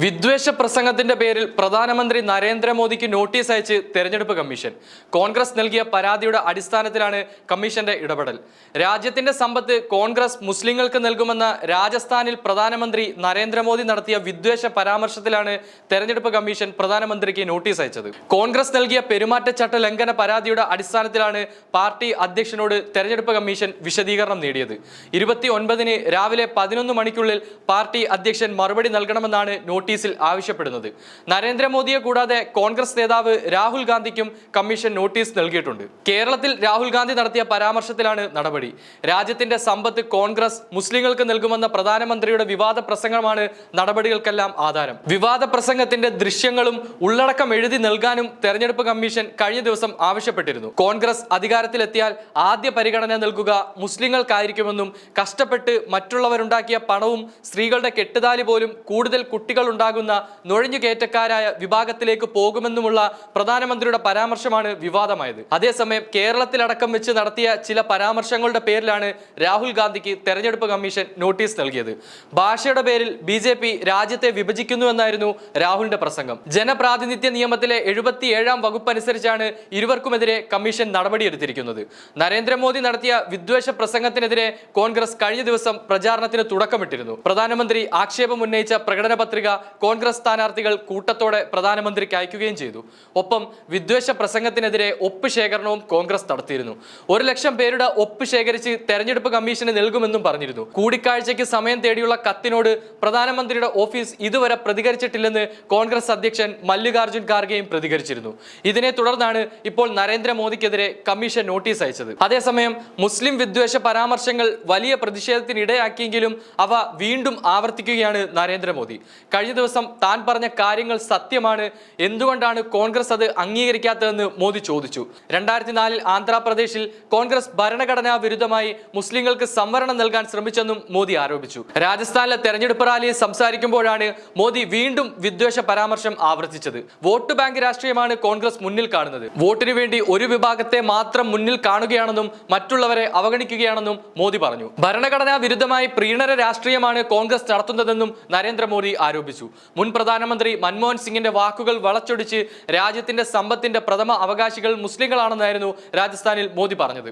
വിദ്വേഷ പ്രസംഗത്തിന്റെ പേരിൽ പ്രധാനമന്ത്രി നരേന്ദ്രമോദിക്ക് നോട്ടീസ് അയച്ച് തെരഞ്ഞെടുപ്പ് കമ്മീഷൻ. കോൺഗ്രസ് നൽകിയ പരാതിയുടെ അടിസ്ഥാനത്തിലാണ് കമ്മീഷന്റെ ഇടപെടൽ. രാജ്യത്തിന്റെ സമ്പത്ത് കോൺഗ്രസ് മുസ്ലിങ്ങൾക്ക് നൽകുമെന്ന രാജസ്ഥാനിൽ പ്രധാനമന്ത്രി നരേന്ദ്രമോദി നടത്തിയ വിദ്വേഷ പരാമർശത്തിലാണ് തെരഞ്ഞെടുപ്പ് കമ്മീഷൻ പ്രധാനമന്ത്രിക്ക് നോട്ടീസ് അയച്ചത്. കോൺഗ്രസ് നൽകിയ പെരുമാറ്റച്ചട്ട ലംഘന പരാതിയുടെ അടിസ്ഥാനത്തിലാണ് പാർട്ടി അധ്യക്ഷനോട് തെരഞ്ഞെടുപ്പ് കമ്മീഷൻ വിശദീകരണം നേടിയത്. ഇരുപത്തി ഒൻപതിന് രാവിലെ പതിനൊന്ന് മണിക്കുള്ളിൽ പാർട്ടി അധ്യക്ഷൻ മറുപടി നൽകണമെന്നാണ് നോട്ടീസിൽ ആവശ്യപ്പെടുന്നത്. നരേന്ദ്രമോദിയെ കൂടാതെ കോൺഗ്രസ് നേതാവ് രാഹുൽ ഗാന്ധിക്കും കമ്മീഷൻ നോട്ടീസ് നൽകിയിട്ടുണ്ട്. കേരളത്തിൽ രാഹുൽ ഗാന്ധി നടത്തിയ പരാമർശത്തിലാണ് നടപടി. രാജ്യത്തിന്റെ സമ്പത്ത് കോൺഗ്രസ് മുസ്ലിങ്ങൾക്ക് നൽകുമെന്ന പ്രധാനമന്ത്രിയുടെ വിവാദ പ്രസംഗമാണ് നടപടികൾക്കെല്ലാം ആധാരം. വിവാദ പ്രസംഗത്തിന്റെ ദൃശ്യങ്ങളും ഉള്ളടക്കം എഴുതി നൽകാനും തെരഞ്ഞെടുപ്പ് കമ്മീഷൻ കഴിഞ്ഞ ദിവസം ആവശ്യപ്പെട്ടിരുന്നു. കോൺഗ്രസ് അധികാരത്തിലെത്തിയാൽ ആദ്യ പരിഗണന നൽകുക മുസ്ലിങ്ങൾക്കായിരിക്കുമെന്നും കഷ്ടപ്പെട്ട് മറ്റുള്ളവരുണ്ടാക്കിയ പണവും സ്ത്രീകളുടെ കെട്ടുതാലി പോലും കൂടുതൽ കുട്ടികൾ ഉണ്ടാകുന്ന നുഴഞ്ഞുകയറ്റക്കാരായ വിഭാഗത്തിലേക്ക് പോകുമെന്നുമുള്ള പ്രധാനമന്ത്രിയുടെ പരാമർശമാണ് വിവാദമായത്. അതേസമയം കേരളത്തിലടക്കം വെച്ച് നടത്തിയ ചില പരാമർശങ്ങളുടെ പേരിലാണ് രാഹുൽ ഗാന്ധിക്ക് തെരഞ്ഞെടുപ്പ് കമ്മീഷൻ നോട്ടീസ് നൽകിയത്. ഭാഷയുടെ പേരിൽ ബി ജെ പി രാജ്യത്തെ വിഭജിക്കുന്നുവെന്നായിരുന്നു രാഹുലിന്റെ പ്രസംഗം. ജനപ്രാതിനിധ്യ നിയമത്തിലെ എഴുപത്തി ഏഴാം വകുപ്പ് അനുസരിച്ചാണ് ഇരുവർക്കുമെതിരെ കമ്മീഷൻ നടപടിയെടുത്തിരിക്കുന്നത്. നരേന്ദ്രമോദി നടത്തിയ വിദ്വേഷ പ്രസംഗത്തിനെതിരെ കോൺഗ്രസ് കഴിഞ്ഞ ദിവസം പ്രചാരണത്തിന് തുടക്കമിട്ടിരുന്നു. പ്രധാനമന്ത്രി ആക്ഷേപം ഉന്നയിച്ച പ്രകടന പത്രിക കോൺഗ്രസ് സ്ഥാനാർത്ഥികൾ കൂട്ടത്തോടെ പ്രധാനമന്ത്രിക്ക് അയക്കുകയും ചെയ്തു. ഒപ്പം വിദ്വേഷ പ്രസംഗത്തിനെതിരെ ഒപ്പ് ശേഖരണവും കോൺഗ്രസ് നടത്തിയിരുന്നു. ഒരു ലക്ഷം പേരുടെ ഒപ്പ് ശേഖരിച്ച് തെരഞ്ഞെടുപ്പ് കമ്മീഷന് നൽകുമെന്നും പറഞ്ഞിരുന്നു. കൂടിക്കാഴ്ചയ്ക്ക് സമയം തേടിയുള്ള കത്തിനോട് പ്രധാനമന്ത്രിയുടെ ഓഫീസ് ഇതുവരെ പ്രതികരിച്ചിട്ടില്ലെന്ന് കോൺഗ്രസ് അധ്യക്ഷൻ മല്ലികാർജുൻ ഖാർഗെയും പ്രതികരിച്ചിരുന്നു. ഇതിനെ തുടർന്നാണ് ഇപ്പോൾ നരേന്ദ്രമോദിക്കെതിരെ കമ്മീഷൻ നോട്ടീസ് അയച്ചത്. അതേസമയം മുസ്ലിം വിദ്വേഷ പരാമർശങ്ങൾ വലിയ പ്രതിഷേധത്തിനിടയാക്കിയെങ്കിലും അവ വീണ്ടും ആവർത്തിക്കുകയാണ് നരേന്ദ്രമോദി. കഴിഞ്ഞ ദിവസം താൻ പറഞ്ഞ കാര്യങ്ങൾ സത്യമാണ്. എന്തുകൊണ്ടാണ് കോൺഗ്രസ് അത് അംഗീകരിക്കാത്തതെന്ന് മോദി ചോദിച്ചു. രണ്ടായിരത്തി നാലിൽ ആന്ധ്രാപ്രദേശിൽ കോൺഗ്രസ് ഭരണഘടനാ വിരുദ്ധമായി മുസ്ലിങ്ങൾക്ക് സംവരണം നൽകാൻ ശ്രമിച്ചെന്നും മോദി ആരോപിച്ചു. രാജസ്ഥാനിലെ തെരഞ്ഞെടുപ്പ് റാലിയിൽ സംസാരിക്കുമ്പോഴാണ് മോദി വീണ്ടും വിദ്വേഷ പരാമർശം ആവർത്തിച്ചത്. വോട്ട് ബാങ്ക് രാഷ്ട്രീയമാണ് കോൺഗ്രസ് മുന്നിൽ കാണുന്നത്. വോട്ടിനു വേണ്ടി ഒരു വിഭാഗത്തെ മാത്രം മുന്നിൽ കാണുകയാണെന്നും മറ്റുള്ളവരെ അവഗണിക്കുകയാണെന്നും മോദി പറഞ്ഞു. ഭരണഘടനാ വിരുദ്ധമായി പ്രീണര രാഷ്ട്രീയമാണ് കോൺഗ്രസ് നടത്തുന്നതെന്നും നരേന്ദ്രമോദി ആരോപിച്ചു. മുൻ പ്രധാനമന്ത്രി മൻമോഹൻ സിംഗിന്റെ വാക്കുകൾ വളച്ചൊടിച്ച് രാജ്യത്തിന്റെ സമ്പത്തിന്റെ പ്രഥമ അവകാശികൾ മുസ്ലിങ്ങളാണെന്നായിരുന്നു രാജസ്ഥാനിൽ മോദി പറഞ്ഞത്.